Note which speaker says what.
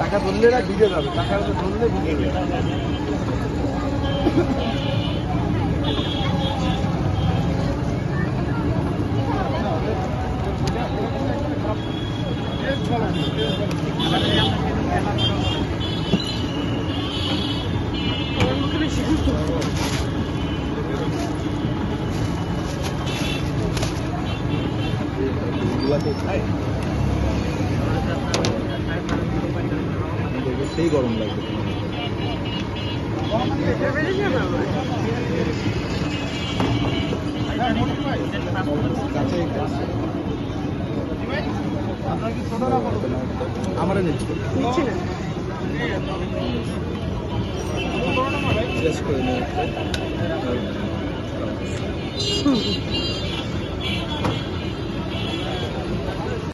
Speaker 1: টাকা ধরলে না ভিজে যাবে টাকা ধরলে ভিজে যাবে। সেই গরম লাগবে। আমার নিচ্ছি। শেষ করে নিয়ে